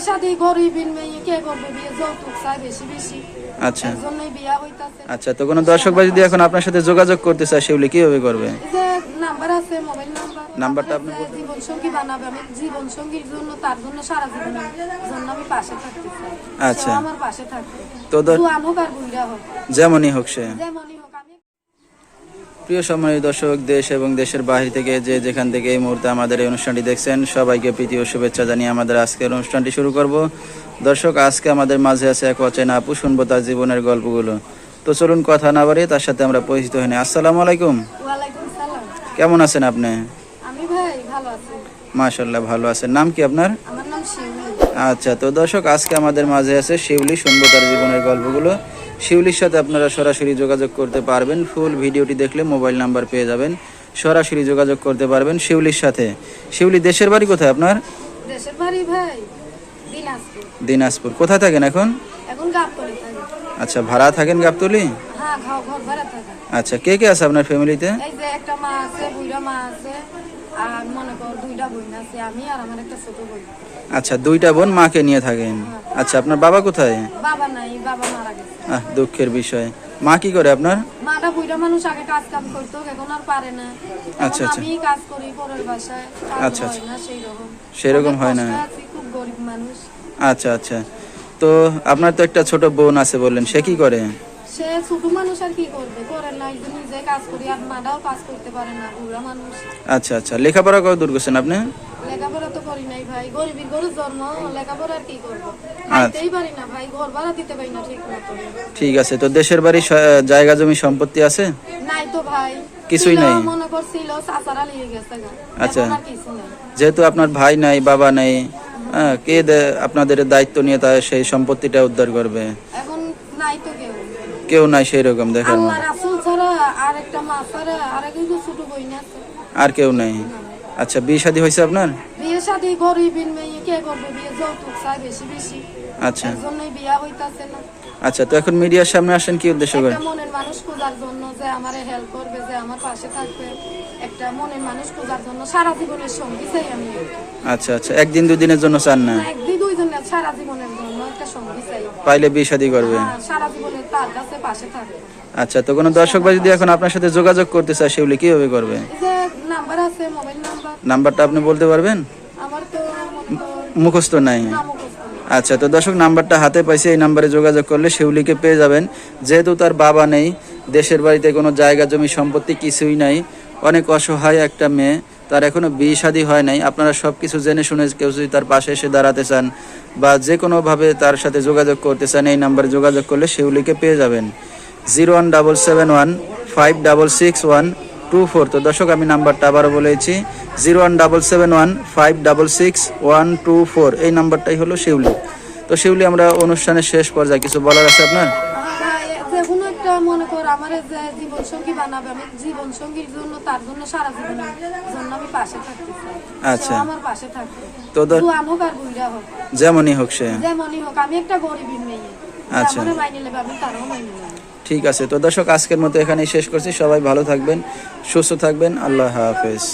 শাদি গরিবের মেয়ে কে করবে বিয়ে? যৌতুক চাই বেশি বেশি। আচ্ছা। এর বিয়া হইতাছে। আচ্ছা তো কোনো দর্শক ভাই যদি এখন আপনার সাথে যোগাযোগ করতে চায় সেগুলি কীভাবে করবে? যে নাম্বার আছে মোবাইল নাম্বার। নাম্বারটা আপনি বলুন। জীবন সঙ্গী বানাবে আমি জীবন সঙ্গীর জন্য তার জন্য সারা জীবনের জন্য আমি পাশে থাকতে চাই। আচ্ছা। আমার পাশে থাকবে। তো ধর- হোক আর বুড়া হোক। যেমনই হোক সে। আমি প্রিয় সম্মানিত দর্শক দেশ এবং দেশের বাহির থেকে যে যেখান থেকে এই মুহূর্তে আমাদের এই অনুষ্ঠানটি দেখছেন সবাইকে প্রীতি ও শুভেচ্ছা জানিয়ে আমাদের আজকের অনুষ্ঠানটি শুরু করব। দর্শক আজকে আমাদের মাঝে আছে এক অচেনা আপু শুনব তার জীবনের গল্পগুলো। তো চলুন কথা না বাড়িয়ে তার সাথে আমরা পরিচিত হইনি আসসালামু আলাইকুম। কেমন আছেন আপনি? মাশাল্লাহ ভালো আছেন। নাম কি আপনার? আচ্ছা তো দর্শক আজকে আমাদের মাঝে আছে শিউলি শুনব তার জীবনের গল্পগুলো। শিউলির সাথে আপনারা সরাসরি যোগাযোগ করতে পারবেন। ফুল ভিডিওটি দেখলে মোবাইল নাম্বার পেয়ে যাবেন। সরাসরি যোগাযোগ করতে পারবেন শিউলির সাথে। শিউলি দেশের বাড়ি কোথায় আপনার? দেশের বাড়ি ভাই দিনাজপুর। দিনাজপুর। কোথায় থাকেন এখন? এখন আচ্ছা ভাড়া থাকেন গাবতলি? হ্যাঁ ঘর ঘর ভাড়া থাকে। আচ্ছা কে কে আছে আপনার ফ্যামিলিতে? এই যে একটা মা আছে বুড়া মা আছে আর মনে কর দুইটা বোন আছে আমি আর আমার একটা ছোট বোন। আচ্ছা দুইটা বোন মাকে নিয়ে থাকেন। আচ্ছা আপনার বাবা কোথায়? বাবা নাই বাবা মারা গেছে। আহ দুঃখের বিষয়। মা কি করে আপনার? মাটা মানুষ আগে কাজ কাম করতো এখন আর পারে না। আচ্ছা, আচ্ছা। আমি কাজ করি পরের বাসায় আচ্ছা, রকম সেরকম হয় না। খুব গরিব মানুষ। আচ্ছা আচ্ছা। তো আপনার তো একটা ছোট বোন আছে বললেন সে কি করে? সে ছোট মানুষ আর কি করবে? করে না নিজে কাজ করি আর মাটাও কাজ করতে পারে না বুড়া মানুষ। আচ্ছা আচ্ছা। লেখাপড়া কত দূর করছেন আপনি? লেখাপড়া তো করি নাই ভাই গরিবের গরু জন্ম লেখাপড়া আর কি করব? আচ্ছা। খাইতেই পারি না ভাই ঘর ভাড়া দিতে পারি না ঠিক মতো। ঠিক আছে তো দেশের বাড়ি জায়গা জমি সম্পত্তি আছে? নাই তো ভাই। কিছুই নাই? মনে করছিল চাচারা গেছে আচ্ছা। যেহেতু আপনার ভাই নাই বাবা নাই হ্যাঁ, কে আপনাদের দায়িত্ব নিয়ে তা সেই সম্পত্তিটা উদ্ধার করবে? এখন নাই তো কেউ। কেউ নাই সেই রকম দেখেন। আর কেউ নাই? আচ্ছা বিয়ে শাদী হয়েছে আপনার? বিয়ে শাদি গরিবের মেয়ে কে করবে বিয়ে? যৌতুক চাই বেশি বেশি। আচ্ছা। জন্যই বিয়া হইতাছে না। আচ্ছা তো এখন মিডিয়ার সামনে আসেন কি উদ্দেশ্য করে? একটা মনের মানুষ খোঁজার জন্য যে আমারে হেল্প করবে যে আমার পাশে থাকবে একটা মনের মানুষ খোঁজার জন্য সারা জীবনের সঙ্গী চাই আমি। আচ্ছা আচ্ছা একদিন দুদিনের জন্য চান না? একদিন দুইজনের সারা জীবনের জন্য একটা সঙ্গী চাই। পাইলে বিয়ে শাদী করবে। হ্যাঁ, সারা জীবনের তার কাছে পাশে থাকবে। আচ্ছা তো কোনো দর্শক ভাই যদি এখন আপনার সাথে যোগাযোগ করতে চায় সেগুলি কীভাবে করবে? যে আছে মোবাইল নাম্বার নাম্বারটা আপনি বলতে পারবেন? আমার তো মুখস্থ নাই। আচ্ছা তো দর্শক নাম্বারটা হাতে পাইছে এই নাম্বারে যোগাযোগ করলে শিউলিকে পেয়ে যাবেন। যেহেতু তার বাবা নেই দেশের বাড়িতে কোনো জায়গা জমি সম্পত্তি কিছুই নাই অনেক অসহায় একটা মেয়ে তার এখনও বিয়ে শাদী হয় নাই। আপনারা সব কিছু জেনে শুনে কেউ যদি তার পাশে এসে দাঁড়াতে চান বা যে কোনোভাবে তার সাথে যোগাযোগ করতে চান এই নাম্বারে যোগাযোগ করলে শিউলিকে পেয়ে যাবেন। Zero one double seven one five double six one two four তো দর্শক আমি নাম্বারটা আবারও বলেছি zero one double seven one five double six one two four এই নাম্বারটাই হলো শিউলি। তো শিউলি আমরা অনুষ্ঠানের শেষ পর্যায়ে কিছু বলার আছে আপনার? কোনো একটা মনে কর আমার যে জীবন সঙ্গী বানাবে আমি জীবন সঙ্গীর জন্য তার জন্য সারা জীবনের জন্য আমি পাশে থাকতে চাই। আচ্ছা। আমার পাশে থাকবে। তো ধর- হোক আর বুড়া হোক। যেমনই হোক সে। যেমনই হোক আমি একটা গরিবের মেয়ে। আচ্ছা। যেমন মাইনে নেবে আমি তারও মাইনে নেব। ঠিক আছে। তো দর্শক, আজকের মতো এখানেই শেষ করছি। সবাই ভালো থাকবেন, সুস্থ থাকবেন। আল্লাহ হাফেজ।